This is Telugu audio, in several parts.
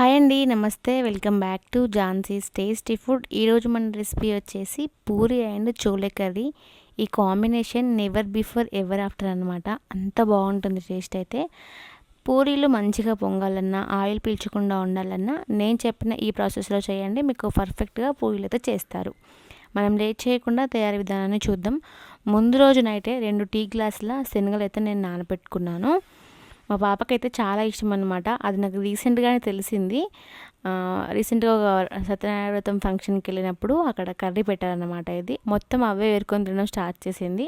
హాయ్ అండి నమస్తే. Welcome back to Jhansi's tasty food. ఈరోజు మన రెసిపీ వచ్చేసి పూరి అండ్ చోలే కర్రీ. ఈ combination never before ever after అనమాట అంత బాగుంటుంది టేస్ట్ అయితే. పూరీలు మంచిగా పొంగాలన్నా ఆయిల్ పీల్చకుండా ఉండాలన్నా నేను చెప్పిన ఈ ప్రాసెస్లో చేయండి మీకు పర్ఫెక్ట్గా పూరీలు అయితే చేస్తారు. మనం లేట్ చేయకుండా తయారీ విధానాన్ని చూద్దాం. ముందు రోజునైతే రెండు టీ గ్లాసుల శనగలు అయితే నేను నానబెట్టుకున్నాను. మా పాపకైతే చాలా ఇష్టం అనమాట అది నాకు రీసెంట్గానే తెలిసింది. రీసెంట్గా ఒక సత్యనారాయణ వ్రతం ఫంక్షన్కి వెళ్ళినప్పుడు అక్కడ కర్రీ పెట్టారనమాట ఇది. మొత్తం అవే వేరుకొని తినడం స్టార్ట్ చేసింది.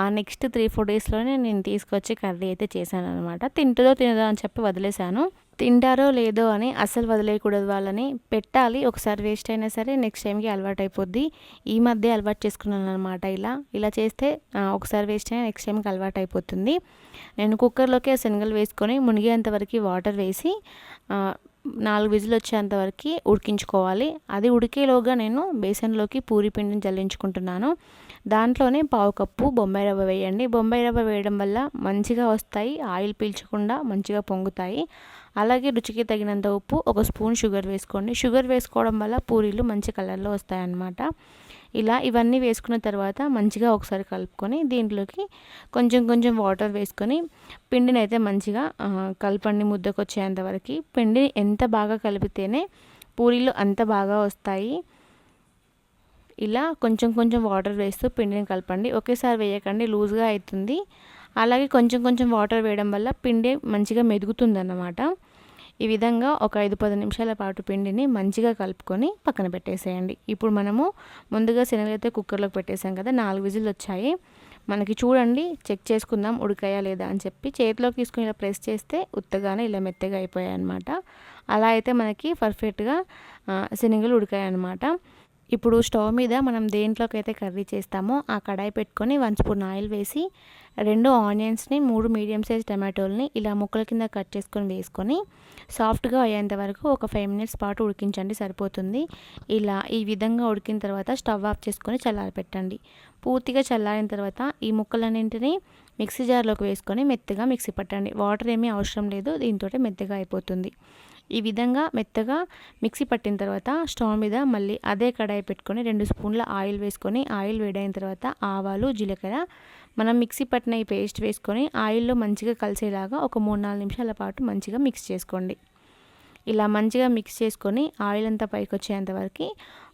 ఆ నెక్స్ట్ త్రీ ఫోర్ డేస్లోనే నేను తీసుకొచ్చి కర్రీ అయితే చేశాను అనమాట తింటుందో తినదో అని చెప్పి వదిలేశాను. తింటారో లేదో అని అస్సలు వదిలేయకూడదు వాళ్ళని. పెట్టాలి ఒకసారి వేస్ట్ అయినా సరే నెక్స్ట్ టైంకి అలవాటు అయిపోద్ది. ఈ మధ్య అలవాటు చేసుకున్నాను అనమాట ఇలా. ఇలా చేస్తే ఒకసారి వేస్ట్ అయినా నెక్స్ట్ టైంకి అలవాటు అయిపోతుంది. నేను కుక్కర్లోకి శనగలు వేసుకొని మునిగేంతవరకు వాటర్ వేసి నాలుగు విజులు వచ్చేంత వరకు ఉడికించుకోవాలి. అది ఉడికేలోగా నేను బేసన్లోకి పూరి పిండిని జల్లించుకుంటున్నాను. దాంట్లోనే పావు కప్పు బొంబాయి రవ్వ వేయండి. బొంబాయి రవ్వ వేయడం వల్ల మంచిగా వస్తాయి ఆయిల్ పీల్చకుండా మంచిగా పొంగుతాయి. అలాగే రుచికి తగినంత ఉప్పు ఒక స్పూన్ షుగర్ వేసుకోండి. షుగర్ వేసుకోవడం వల్ల పూరీలు మంచి కలర్లో వస్తాయన్నమాట. ఇలా ఇవన్నీ వేసుకున్న తర్వాత మంచిగా ఒకసారి కలుపుకొని దీంట్లోకి కొంచెం కొంచెం వాటర్ వేసుకొని పిండిని అయితే మంచిగా కలపండి ముద్దకు వచ్చేంత వరకు. పిండిని ఎంత బాగా కలిపితేనే పూరీలు అంత బాగా వస్తాయి. ఇలా కొంచెం కొంచెం వాటర్ వేస్తూ పిండిని కలపండి. ఒకేసారి వేయకండి లూజ్గా అవుతుంది అలాగే కొంచెం కొంచెం వాటర్ వేయడం వల్ల పిండి మంచిగా మెదుగుతుంది అన్నమాట ఈ విధంగా ఒక ఐదు పది నిమిషాల పాటు పిండిని మంచిగా కలుపుకొని పక్కన పెట్టేసేయండి. ఇప్పుడు మనము ముందుగా శనగలైతే కుక్కర్లోకి పెట్టేసాం కదా నాలుగు విజిల్ వచ్చాయి. మనకి చూడండి చెక్ చేసుకుందాం ఉడికాయా లేదా అని చెప్పి చేతిలోకి తీసుకుని ఇలా ప్రెస్ చేస్తే ఉత్తగానే ఇలా మెత్తగా అయిపోయాయి అనమాట అలా అయితే మనకి పర్ఫెక్ట్గా శనగలు ఉడికాయి అనమాట ఇప్పుడు స్టవ్ మీద మనం దేంట్లోకి అయితే కర్రీ చేస్తామో ఆ కడాయి పెట్టుకొని వన్ స్పూన్ ఆయిల్ వేసి రెండు ఆనియన్స్ని మూడు మీడియం సైజ్ టమాటోల్ని ఇలా ముక్కల కింద కట్ చేసుకొని వేసుకొని సాఫ్ట్గా అయ్యేంత వరకు ఒక ఫైవ్ మినిట్స్ పాటు ఉడికించండి సరిపోతుంది. ఇలా ఈ విధంగా ఉడికిన తర్వాత స్టవ్ ఆఫ్ చేసుకొని చల్లారి పెట్టండి పూర్తిగా చల్లారిన తర్వాత ఈ ముక్కలన్నింటినీ మిక్సీ జార్లోకి వేసుకొని మెత్తగా మిక్సీ పట్టండి. వాటర్ ఏమీ అవసరం లేదు దీంతో మెత్తగా అయిపోతుంది. ఈ విధంగా మెత్తగా మిక్సీ పట్టిన తర్వాత స్టవ్ మీద మళ్ళీ అదే కడాయి పెట్టుకొని రెండు స్పూన్ల ఆయిల్ వేసుకొని ఆయిల్ వేడైన తర్వాత ఆవాలు జీలకర్ర మనం మిక్సీ పట్టిన ఈ పేస్ట్ వేసుకొని ఆయిల్లో మంచిగా కలిసేలాగా ఒక మూడు నాలుగు నిమిషాల పాటు మంచిగా మిక్స్ చేసుకోండి. ఇలా మంచిగా మిక్స్ చేసుకొని ఆయిల్ అంతా పైకి వచ్చేంత వరకు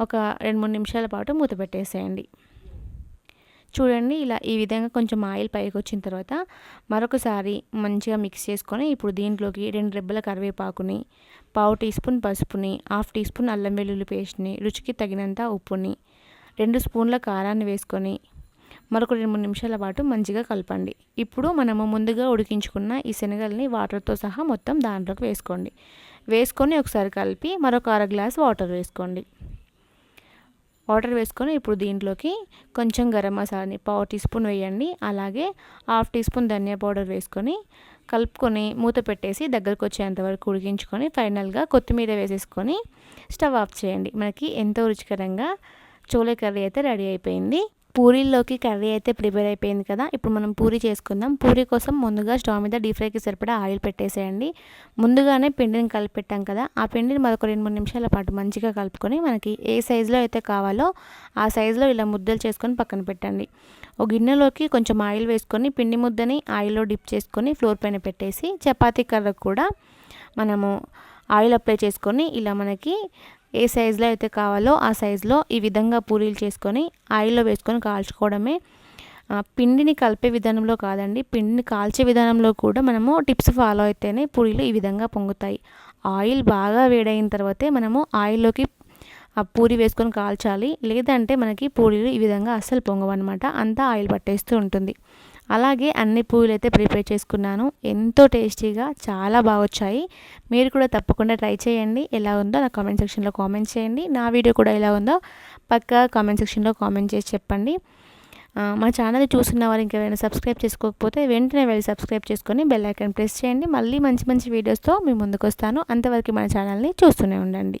ఒక రెండు మూడు నిమిషాల పాటు మూత పెట్టేసేయండి. చూడండి ఇలా ఈ విధంగా కొంచెం ఆయిల్ పైకి వచ్చిన తర్వాత మరొకసారి మంచిగా మిక్స్ చేసుకొని ఇప్పుడు దీంట్లోకి రెండు రెబ్బల కరివేపాకుని పావు టీ స్పూన్ పసుపుని హాఫ్ టీ స్పూన్ అల్లం వెల్లుల్లి పేస్ట్ని రుచికి తగినంత ఉప్పుని రెండు స్పూన్ల కారాన్ని వేసుకొని మరొక రెండు మూడు నిమిషాల పాటు మంచిగా కలపండి. ఇప్పుడు మనము ముందుగా ఉడికించుకున్న ఈ శనగల్ని వాటర్తో సహా మొత్తం దాంట్లోకి వేసుకోండి. వేసుకొని ఒకసారి కలిపి మరొక అర గ్లాస్ వాటర్ వేసుకోండి. వాటర్ వేసుకొని ఇప్పుడు దీంట్లోకి కొంచెం గరం మసాలాని పావు టీ స్పూన్ వేయండి. అలాగే హాఫ్ టీ స్పూన్ ధనియా పౌడర్ వేసుకొని కలుపుకొని మూత పెట్టేసి దగ్గరకు వచ్చేంత వరకు ఉడికించుకొని ఫైనల్గా కొత్తిమీర వేసేసుకొని స్టవ్ ఆఫ్ చేయండి. మనకి ఎంతో రుచికరంగా చోలే కర్రీ అయితే రెడీ అయిపోయింది. పూరీల్లోకి కర్రీ అయితే ప్రిపేర్ అయిపోయింది కదా ఇప్పుడు మనం పూరీ చేసుకుందాం. పూరీ కోసం ముందుగా స్టవ్ మీద డీప్ ఫ్రైకి సరిపడా ఆయిల్ పెట్టేసేయండి. ముందుగానే పిండిని కలిపి పెట్టాం కదా ఆ పిండిని మరొక రెండు మూడు నిమిషాల పాటు మంచిగా కలుపుకొని మనకి ఏ సైజులో అయితే కావాలో ఆ సైజులో ఇలా ముద్దలు చేసుకొని పక్కన పెట్టండి. ఒక గిన్నెలోకి కొంచెం ఆయిల్ వేసుకొని పిండి ముద్దని ఆయిల్లో డిప్ చేసుకొని ఫ్లోర్ పైన పెట్టేసి చపాతీ కర్ర కూడా మనము ఆయిల్ అప్లై చేసుకొని ఇలా మనకి ఏ సైజులో అయితే కావాలో ఆ సైజులో ఈ విధంగా పూరీలు చేసుకొని ఆయిల్లో వేసుకొని కాల్చుకోవడమే. పిండిని కలిపే విధానంలో కాదండి పిండిని కాల్చే విధానంలో కూడా మనము టిప్స్ ఫాలో అయితేనే పూరీలు ఈ విధంగా పొంగుతాయి. ఆయిల్ బాగా వేడైన తర్వాతే మనము ఆయిల్లోకి ఆ పూరి వేసుకొని కాల్చాలి. లేదంటే మనకి పూరీలు ఈ విధంగా అస్సలు పొంగవన్నమాట. అంతా ఆయిల్ పట్టేస్తూ ఉంటుంది. అలాగే అన్ని పూలు అయితే ప్రిపేర్ చేసుకున్నాను. ఎంతో టేస్టీగా చాలా బాగా వచ్చాయి. మీరు కూడా తప్పకుండా ట్రై చేయండి. ఎలా ఉందో నా కామెంట్ సెక్షన్లో కామెంట్ చేయండి. నా వీడియో కూడా ఎలా ఉందో పక్కా కామెంట్ సెక్షన్లో కామెంట్ చేసి చెప్పండి. మా ఛానల్ చూస్తున్న వారు ఇంకెవరైనా సబ్స్క్రైబ్ చేసుకోకపోతే వెంటనే వెళ్ళి సబ్స్క్రైబ్ చేసుకొని బెల్ ఐకాన్ ప్రెస్ చేయండి. మళ్ళీ మంచి మంచి వీడియోస్తో మీ ముందుకు వస్తాను అంతవరకు మన ఛానల్ని చూస్తూనే ఉండండి.